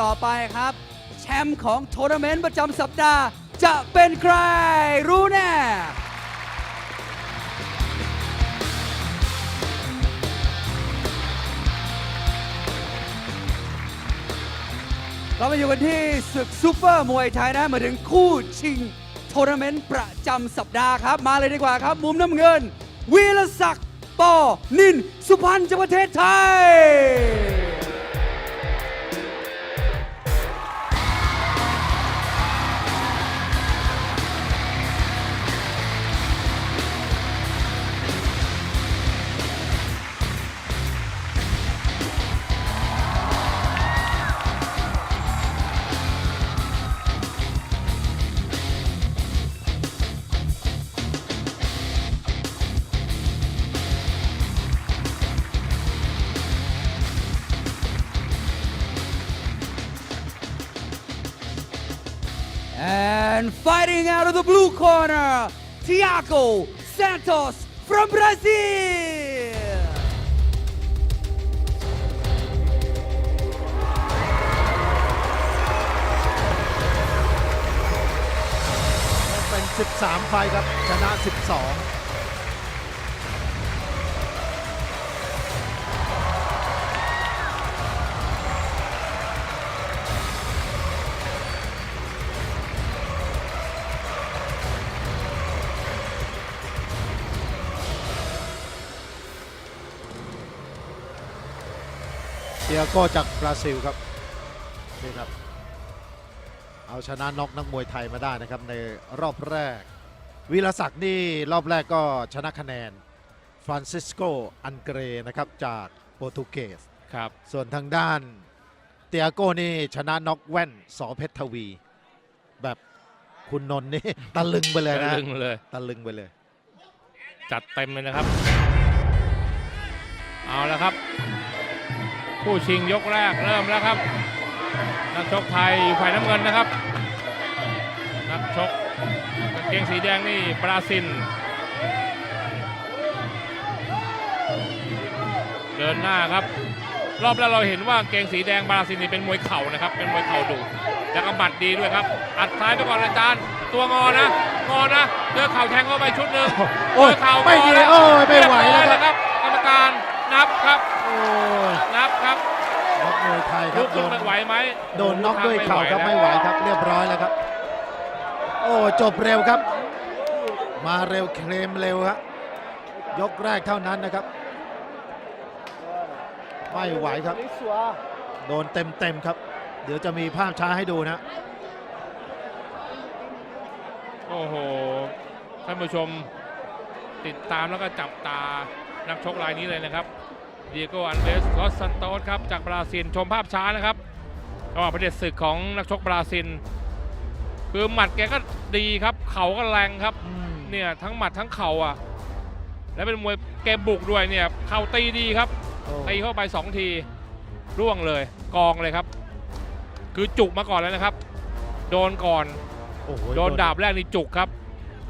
ต่อไปครับ แชมป์ของทัวร์นาเมนต์ประจำสัปดาห์ จะเป็นใครรู้แน่เรามาอยู่กันที่ศึกซูเปอร์มวยไทยนะมาถึงคู่ชิงทัวร์นาเมนต์ประจำสัปดาห์ครับ มาเลยดีกว่าครับ มุมน้ำเงิน วีรศักดิ์ปอนิน สุพรรณจากประเทศไทย And fighting out of the blue corner, Tiago Santos from Brazil. เป็น13 ไฟครับชนะ 12 ตียโก้จากบราซิลครับนี่ครับ เอาชนะน็อกนักมวยไทยมาได้นะครับในรอบแรกวีรศักดิ์นี่รอบแรกก็ชนะคะแนนฟรานซิสโกอันเกรนะครับจากโปรตุเกสครับ ส่วนทางด้านเตียโก้นี่ชนะน็อกแว่นสอเพชรทวี แบบคุณนนท์นี่ตะลึงไปเลยนะตะลึงเลยตะลึงไปเลย จัดเต็มเลยนะครับ เอาแล้วครับ ผู้ชิงยกแรกเริ่มแล้วครับ นักชกไทยอยู่ฝ่ายน้ำเงินนะครับ นักชกกางเกงสีแดงนี่บราซิล เดินหน้าครับ รอบแรกเราเห็นว่ากางเกงสีแดงบราซิลนี่เป็นมวยเข่านะครับ เป็นมวยเข่าดุแล้วก็หมัดดีด้วยครับ อัดซ้ายไปก่อนอาจารย์ ตัวงอนะ งอนะเจอเข่าแทงเข้าไปชุดหนึ่งโอ้ยเจเข่าไม่ดีงแล้วโอ้ยไม่ไหวแล้วเรียบร้อยครับ กรรมการนับครับโอ้ยนับครับน็อก มวยไทยคลุรับกโดขึ้นนไม่ไหวไหมโดนน็อกด้วยเข่าครับแล้วไม่ไหวครับเรียบร้อยแล้วครับ โอ้จบเร็วครับ มาเร็วเคลมเร็วครับยกแรกเท่านั้นนะครับ ไม่ไหวครับ โดนเต็มเต็มๆครับ เดี๋ยวจะมีภาพช้าให้ดูนะ โอ้โหท่านผู้ชม ติดตามแล้วก็จับตานักชกรายนี้เลยนะครับ เดียโกอันเดสลอสซันโตสครับจากบราซิลชมภาพช้านะครับระหว่างประเด็จศึกของนักชกบราซิลคือหมัดแกก็ดีครับ เข่าก็แรงครับเนี่ยทั้งหมัดทั้งเข่าอะ แล้วเป็นมวยเกมบุกด้วยเนี่ยเข่าตีดีครับโอ้ตีเข้าไป2ทีร่วงเลยกองเลยครับ คือจุกมาก่อนแล้วนะครับ โดนก่อนโอ้โหโดนดาบแรกนี่จุกครับ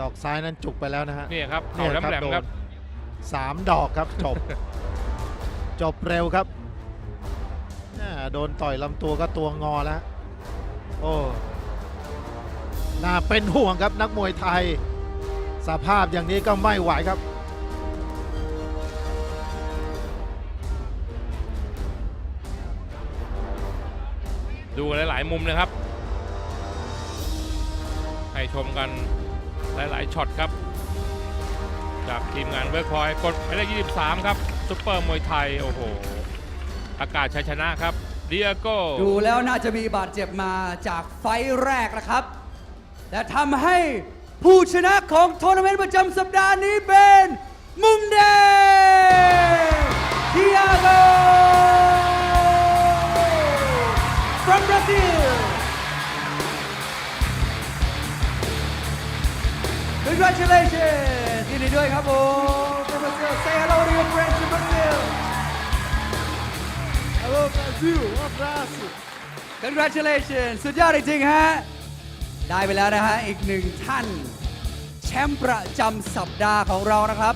ดอกซ้ายนั้นจุกไปแล้วนะฮะนี่ครับเนี่เข่ายแหลมโดๆนครับสามดอกครับจบ จบเร็วครับโดนต่อยลำตัวก็ตัวงอแล้ว โอ้น่าเป็นห่วงครับนักมวยไทย สภาพอย่างนี้ก็ไม่ไหวครับดูหลาย ๆ มุมนะครับ ให้ชมกันหลาย ๆ ช็อตครับ จากทีมงานเวิร์กพอยต์กดหมายเลข23 ครับ ซุปเปอร์มวยไทย โอ้โหประกาศชัยชนะครับเดียโก้ดูแล้วน่าจะมีบาดเจ็บมาจากไฟท์แรกนะครับ และทำให้ผู้ชนะของทัวร์นาเมนต์ประจำสัปดาห์นี้เป็น มุมแดงทิอาโก from Brazil Congratulations ยินดีด้วยครับผม from Brazil say hello to your friends Alô, Brasil um abraço Congratulations สุดยอดจริงๆฮะ ได้ไปแล้วนะฮะ อีกหนึ่งท่าน แชมป์ประจำสัปดาห์ของเรานะครับ